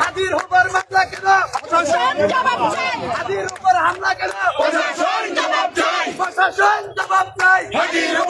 হাতির উপর মামলা কেন? হাতির উপর হামলা কেন প্রশাসন জবাব চাই। হাতির উপর হামলা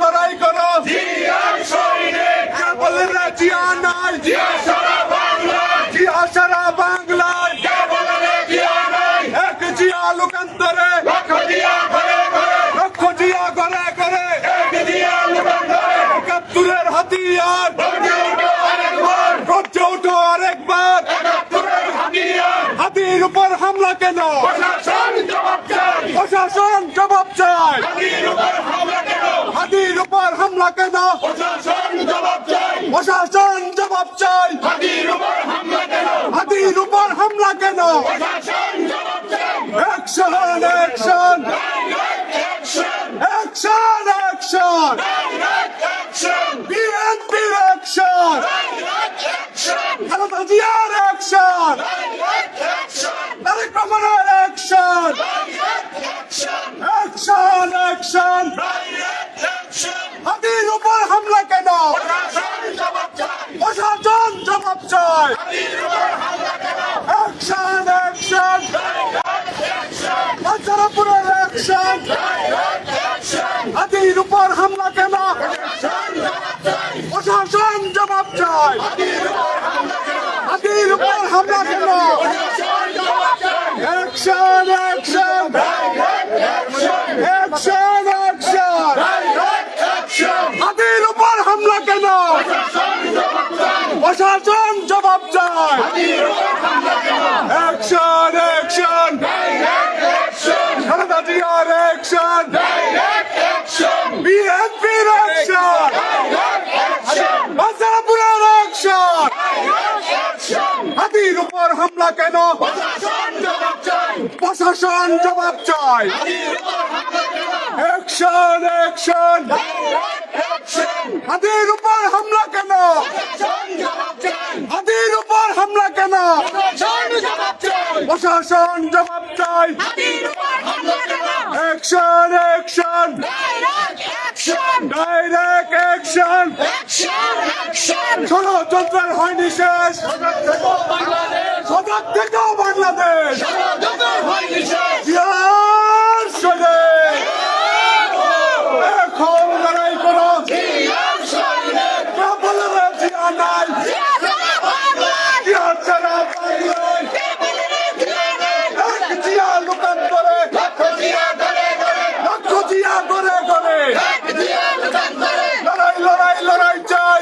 লড়াই করো বলে না জিয়া নাই জিয়া সারা বাংলায় এক জিয়া লোকান্তরে লক্ষ জিয়া ঘরে ঘরে একাত্তরের হাতিয়ার গর্জে উঠো আরেকবার হাতির উপর হামলা কেন প্রশাসন জবাব চাই হাতির উপর হামলা কেন? প্রশাসন জবাব চাই হাতির উপর হামলা কেন? অ্যাকশন অ্যাকশন অ্যাকশন অ্যাকশন বিএনপির অ্যাকশন খালেদা জিয়ার অ্যাকশন তারেক রহমানের অ্যাকশন অ্যাকশন অ্যাকশন হাতির উপর হামলা কেন? প্রশাসন জবাব চাই অ্যাকশন অ্যাকশন বাচ্চারাপুরের অ্যাকশন হাতির উপর হামলা কেন? প্রশাসন জবাব চাই হাতির উপর হামলা কেন? অ্যাকশন অ্যাকশন অ্যাকশন অ্যাকশন হাতির উপর হামলা কেন? প্রশাসন জবাব চায় অ্যাকশন অ্যাকশন খালেদা জিয়ার অ্যাকশন বিএনপির অ্যাকশন বাসারাপুরের অ্যাকশন হাতির উপর হামলা কেন? প্রশাসন জবাব চায়। অ্যাকশন অ্যাকশন হাতির উপর হামলা কেন? হাতির উপর হামলা কেন? প্রশাসন জবাব চাই অ্যাকশন অ্যাকশন ডাইরেক্ট অ্যাকশন ষড়যন্ত্রের হয়নি শেষ। সজাগ থেকেও বাংলাদেশ জিয়ার সরে এখন লড়াই করো না বলে রে জিয়া নাই জিয়া ছাড়া বাংলায় এক জিয়া লোকান্তরে লক্ষ জিয়া করে করে লড়াই লড়াই লড়াই চাই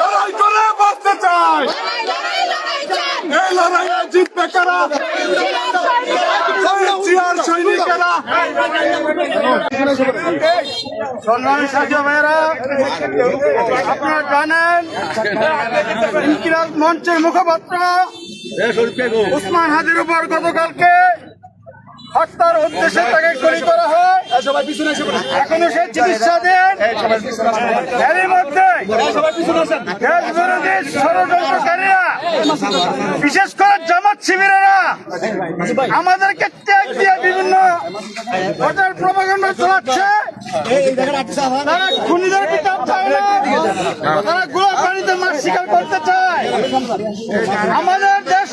লড়াই করে বাঁচতে চাই এই লড়াইয়ে জিতবে কারা জিয়ার সৈনিকেরা সম্মানিত ভাইয়েরা আপনারা জানেন ইনকিলাব মঞ্চের মুখপাত্র উসমান হাজির উপর গতকালকে হত্যার উদ্দেশ্যে তাকে গুলি করা হয়। এখনও সে দেশ বিরোধী ষড়যন্ত্রকারীরা বিশেষ করে জামাত শিবিরেরা। আমাদেরকে ত্যাগ দিয়ে বিভিন্ন ভোটার চালাচ্ছে। তারা খুনিদের চায় না। তারা গোলা পানিতে মাছ শিকার করতে চায়। আমাদের দেশ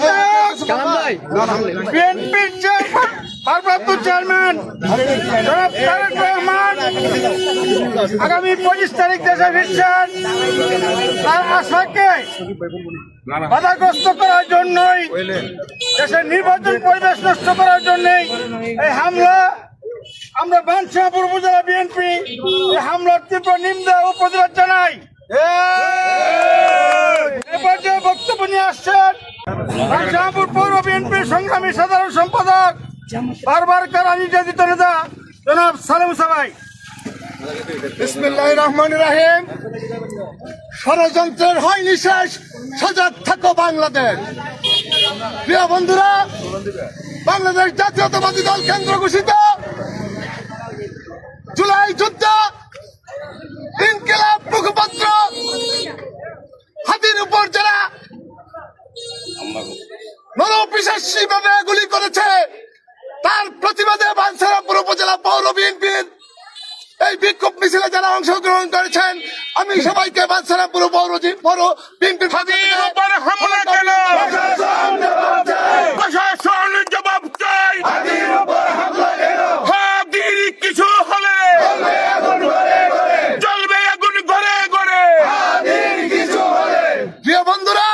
বিএনপির চেয়ারম্যান ভারপ্রাপ্ত চেয়ারম্যান তারেক রহমান, আগামী পঁচিশ তারিখ দেশে ফিরছেন। তার আশাকে বাধাগ্রস্ত করার জন্যই, দেশের নির্বাচন পরিবেশ নষ্ট করার জন্যই এই হামলা। আমরা বাঞ্ছাপুর উপজেলা বিএনপি এই হামলার তীব্র নিন্দা ও প্রতিবাদ জানাই। বক্তব্য নিয়ে আসছেন রামপুর পৌর বিএনপির সংগ্রামী সাধারণ সম্পাদক বারবার কারা নির্যাতিত নেতা জনাব সালেম সাবাই। বিসমিল্লাহ রহমান রাহিম। ষড়যন্ত্রের হয়নি শেষ, সজাগ থাকো বাংলাদেশ। প্রিয় বন্ধুরা, বাংলাদেশ জাতীয়তাবাদী দল কেন্দ্র ঘোষিত। জুলাই যুদ্ধ, ইনকিলাব মুখপাত্র, হাতির উপর যারা নরপিশাসী ভাবে গুলি করেছে তার প্রতিবাদে বাঞ্ছারামপুর উপজেলা পৌর বিএনপির এই বিক্ষোভ মিছিলে যারা অংশগ্রহণ করেছেন আমি সবাইকে বাঞ্ছারামপুর পৌর পৌর বিএনপির জবাব চাই। কিছু হলে চলবে আগুন ঘরে ঘরে। প্রিয় বন্ধুরা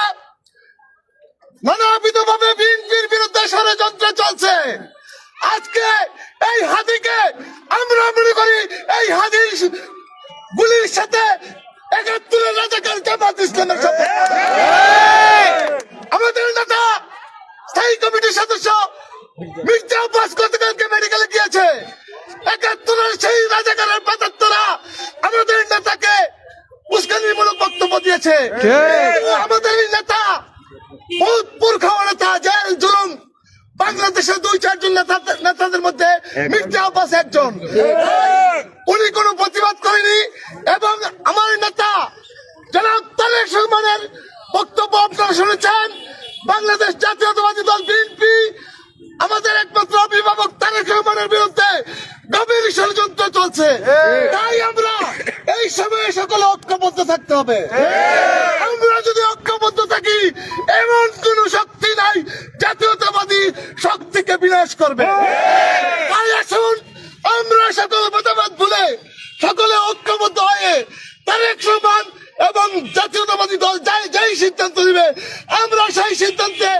নানাবিধ ভাবে বিএনপির বিরুদ্ধে ষড়যন্ত্র চলছে। আজকে এই হাতিকে আমরা মনে করি এই হাতির গুলির সাথে একাত্তরের রাজাকার জামাত ইসলামের আমাদের নেতা স্থায়ী কমিটির সদস্য মির্জা আব্বাস গতকালকে মেডিকেলে গিয়েছে। একাত্তরের সেই রাজাকারের পাতাত্তরা আমাদের নেতাকে উস্কানিমূলক বক্তব্য দিয়েছে। আমাদের নেতা ভূতপুর খাওয়া নেতা জেল জুলুম বাংলাদেশের দুই চারজন নেতাদের মধ্যে মির্জা আব্বাস একজন। উনি কোনো প্রতিবাদ করেনি এবং আমার নেতা জনাব তারেক রহমানের বক্তব্য আপনারা শুনেছেন। বাংলাদেশ জাতীয়তাবাদী দল বিএনপি আমাদের একমাত্র অভিভাবক তারেক রহমানের বিরুদ্ধে গভীর ষড়যন্ত্র চলছে। তাই আমরা এই সময়ে সকলে ঐক্যবদ্ধ থাকতে হবে। আমরা যদি ঐক্যবদ্ধ থাকি এমন কোন নাই জাতীয়তাবাদী শক্তিকে বিনাশ করবে। তাই আসুন আমরা সকল মতামত ভুলে সকলে ঐক্যবদ্ধ হয়ে তারেক রহমান এবং জাতীয়তাবাদী দল যাই যাই সিদ্ধান্ত দিবে আমরা সেই সিদ্ধান্তে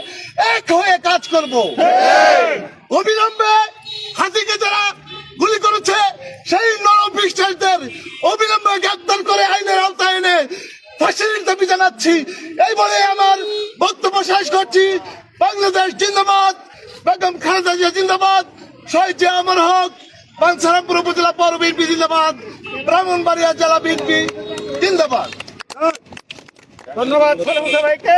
এক হয়ে কাজ করব। অবিলম্বে হাতিকে যারা গুলি করেছে সেই নরপিস্টারদের অবিলম্বে গ্রেপ্তার করে আইনের আওতায় এনে ফাঁসির দাবি জানাচ্ছি। এই বলে আমার বক্তব্য শেষ করছি। বাংলাদেশ জিন্দাবাদ। বেগম খালেদা জিয়া জিন্দাবাদ। শহীদ জিয়া আমার হক। বাঞ্ছারামপুর উপজেলা পৌর বিএনপি জিন্দাবাদ। ব্রাহ্মণবাড়িয়া জেলা বিএনপি জিন্দাবাদ। ধন্যবাদ ভাইকে